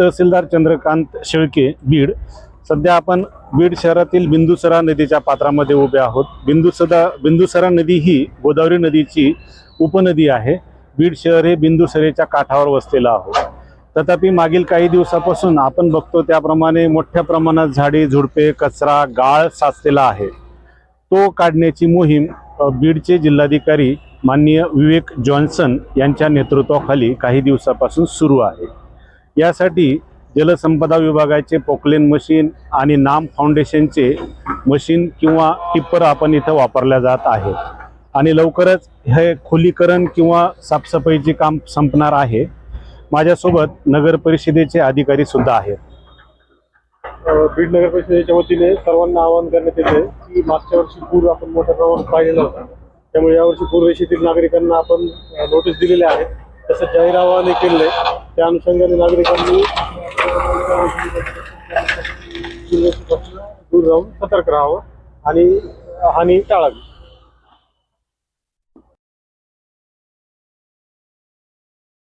तहसीलदार चंद्रकांत शेळके बीड. सध्या आपण बीड शहरातील बिंदुसरा नदीच्या पात्रामध्ये उभे आहोत. बिंदुसदा बिंदुसरा नदी ही गोदावरी नदीची उपनदी आहे. बीड शहर हे बिंदुसरेच्या काठावर वसलेलं आहोत. तथापि मागील काही दिवसापासून आपण बघतो त्याप्रमाणे मोठ्या प्रमाणात झाडे झुडपे कचरा गाळ साचलेला आहे. तो काढण्याची मोहीम बीडचे जिल्हाधिकारी माननीय विवेक जॉन्सन यांच्या नेतृत्वाखाली काही दिवसापासून सुरू आहे. यासाठी जलसंपदा विभागाचे पोकलेन मशीन आणि नाम फाउंडेशनचे मशीन किंवा टिप्पर आपण इथं वापरल्या जात आहे आणि लवकरच हे खोलीकरण किंवा साफसफाईचे काम संपणार आहे. माझ्यासोबत नगर परिषदेचे अधिकारी सुद्धा आहेत. बीड नगर परिषदेच्या वतीने सर्वांना आवाहन करण्यात येते की मागच्या वर्षी पूर आपण मोठ्या प्रमाणात पाहिलेला होता. त्यामुळे यावर्षी पूर नागरिकांना आपण नोटीस दिलेल्या आहेत. तसं जाहीर आवाहन केले त्या अनुषंगाने नागरिकांनी दूर राहून सतर्क राहावं आणि हानी टाळावी.